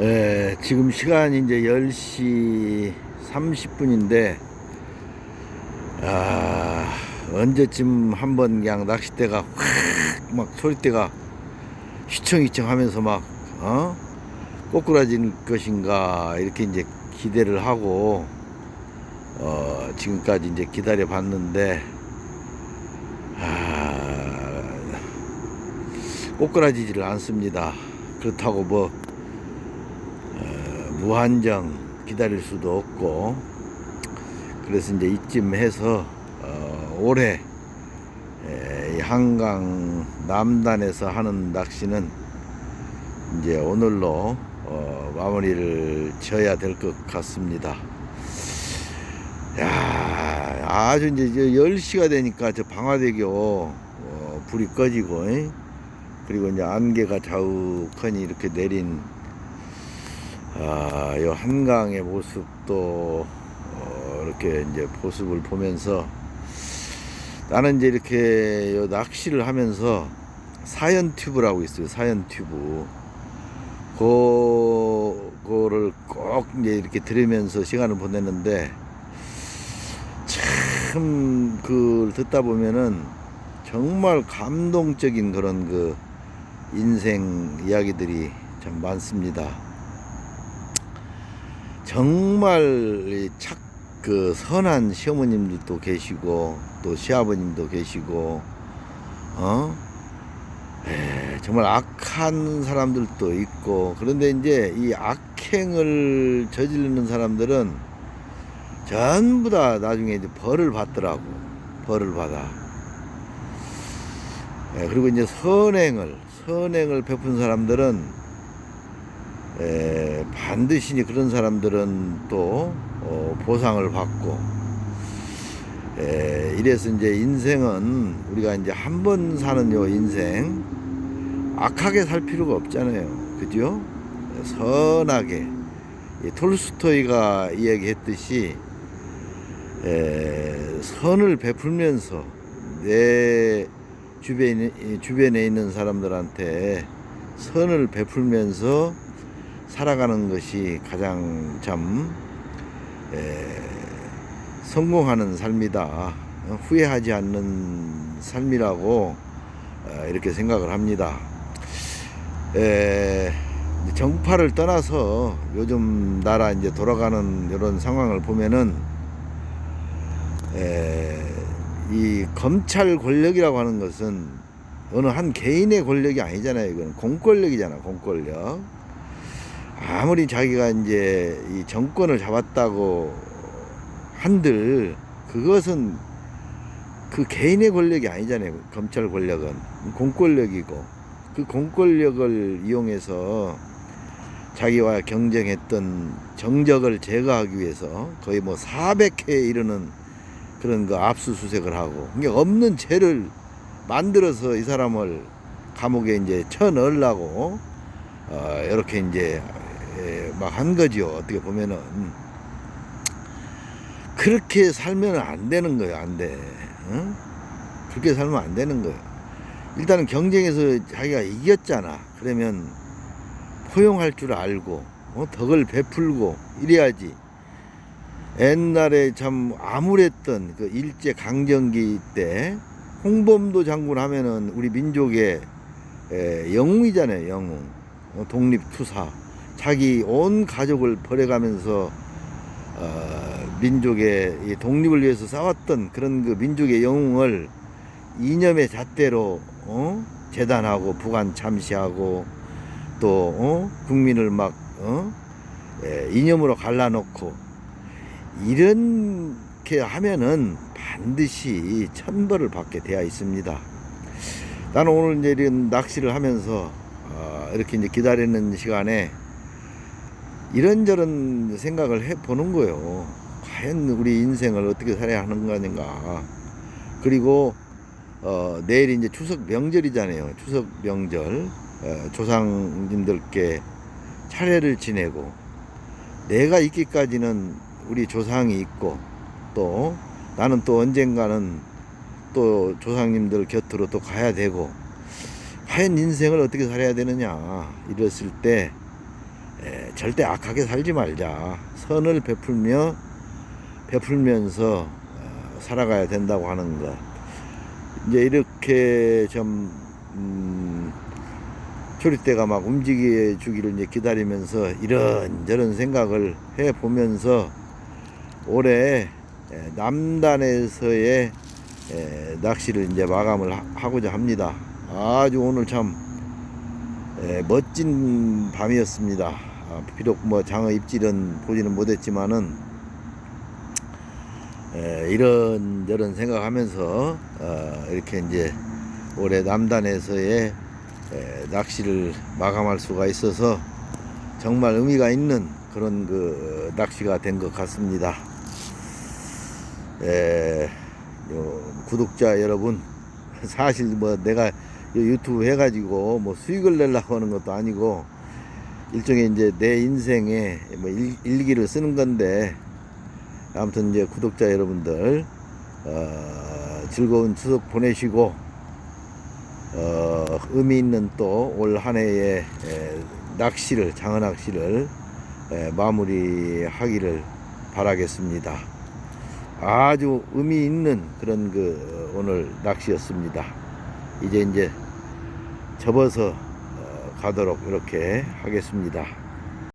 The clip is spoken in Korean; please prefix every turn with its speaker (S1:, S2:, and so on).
S1: 에, 지금 시간이 이제 10시 30분인데, 아, 언제쯤 한번 그냥 낚싯대가 확, 막 소리대가 휘청휘청 하면서 막, 어? 꼬꾸라질 것인가, 이렇게 이제 기대를 하고, 어, 지금까지 이제 기다려 봤는데, 아, 꼬꾸라지지를 않습니다. 그렇다고 뭐, 어, 무한정 기다릴 수도 없고 그래서 이제 이쯤 해서 어, 올해 에, 이 한강 남단에서 하는 낚시는 이제 오늘로 어, 마무리를 지어야 될 것 같습니다. 야, 아주 이제 10시가 되니까 저 방화대교 어, 불이 꺼지고 에? 그리고 이제 안개가 자욱하니 이렇게 내린 아, 요 한강의 모습도 어, 이렇게 이제 모습을 보면서 나는 이제 이렇게 요 낚시를 하면서 사연 튜브라고 있어요. 사연 튜브. 그, 거를 꼭 이제 이렇게 들으면서 시간을 보냈는데 참, 그, 듣다 보면은 정말 감동적인 그런 그 인생 이야기들이 참 많습니다. 정말 착, 그 선한 시어머님들도 계시고 또 시아버님도 계시고 어? 에, 정말 악한 사람들도 있고 그런데 이제 이 악행을 저지르는 사람들은 전부 다 나중에 이제 벌을 받더라고 벌을 받아. 에, 그리고 이제 선행을 선행을 베푼 사람들은 에, 반드시 그런 사람들은 또 어, 보상을 받고 에, 이래서 이제 인생은 우리가 이제 한 번 사는 요 인생 악하게 살 필요가 없잖아요. 그죠? 선하게. 이 톨스토이가 이야기했듯이 에, 선을 베풀면서 내 주변에, 주변에 있는 사람들한테 선을 베풀면서 살아가는 것이 가장 참 에, 성공하는 삶이다. 어, 후회하지 않는 삶이라고 어, 이렇게 생각을 합니다. 에, 정파를 떠나서 요즘 나라 이제 돌아가는 이런 상황을 보면은 에, 이 검찰 권력이라고 하는 것은 어느 한 개인의 권력이 아니잖아요. 이건 공권력이잖아, 공권력. 아무리 자기가 이제 이 정권을 잡았다고 한들 그것은 그 개인의 권력이 아니잖아요. 검찰 권력은. 공권력이고. 그 공권력을 이용해서 자기와 경쟁했던 정적을 제거하기 위해서 거의 뭐 400회에 이르는 그런 그 압수수색을 하고. 이게 없는 죄를 만들어서 이 사람을 감옥에 이제 쳐 넣으려고 어, 이렇게 이제 막 한 거지요. 어떻게 보면은 그렇게 살면 안 되는 거예요. 안 돼. 응? 그렇게 살면 안 되는 거예요. 일단은 경쟁에서 자기가 이겼잖아. 그러면 포용할 줄 알고 어? 덕을 베풀고 이래야지. 옛날에 참 암울했던 그 일제 강점기 때 홍범도 장군 하면은 우리 민족의 에, 영웅이잖아요. 영웅. 어, 독립투사. 자기 온 가족을 버려가면서 어, 민족의 이 독립을 위해서 싸웠던 그런 그 민족의 영웅을 이념의 잣대로 어? 재단하고 부관 참시하고 또 어? 국민을 막 어? 예, 이념으로 갈라놓고 이렇게 하면은 반드시 천벌을 받게 되어 있습니다. 나는 오늘 이제 이런 낚시를 하면서 어, 이렇게 이제 기다리는 시간에 이런저런 생각을 해 보는 거예요. 과연 우리 인생을 어떻게 살아야 하는 거인가. 그리고 어, 내일 이제 추석 명절이잖아요. 추석 명절 어, 조상님들께 차례를 지내고 내가 있기까지는 우리 조상이 있고 또 나는 또 언젠가는 또 조상님들 곁으로 또 가야 되고 과연 인생을 어떻게 살아야 되느냐 이랬을 때 에, 절대 악하게 살지 말자. 선을 베풀며 베풀면서 어, 살아가야 된다고 하는 것. 이제 이렇게 좀 음, 조리대가 막 움직여 주기를 이제 기다리면서 이런저런 생각을 해 보면서 올해 에, 남단에서의 에, 낚시를 이제 마감을 하- 하고자 합니다. 아주 오늘 참 에, 멋진 밤이었습니다. 아, 비록 뭐 장어 입질은 보지는 못했지만은 에, 이런 저런 생각하면서 어, 이렇게 이제 올해 남단에서의 에, 낚시를 마감할 수가 있어서 정말 의미가 있는 그런 그 낚시가 된 것 같습니다. 에, 요 구독자 여러분 사실 뭐 내가 요 유튜브 해가지고 뭐 수익을 내려고 하는 것도 아니고 일종의 이제 내 인생에 뭐 일, 일기를 쓰는 건데 아무튼 이제 구독자 여러분들 어, 즐거운 추석 보내시고 어, 의미 있는 또 올 한 해의 에, 낚시를 장어 낚시를 에, 마무리하기를 바라겠습니다. 아주 의미 있는 그런 그 어, 오늘 낚시였습니다. 이제 이제 접어서 어, 가도록 이렇게 하겠습니다.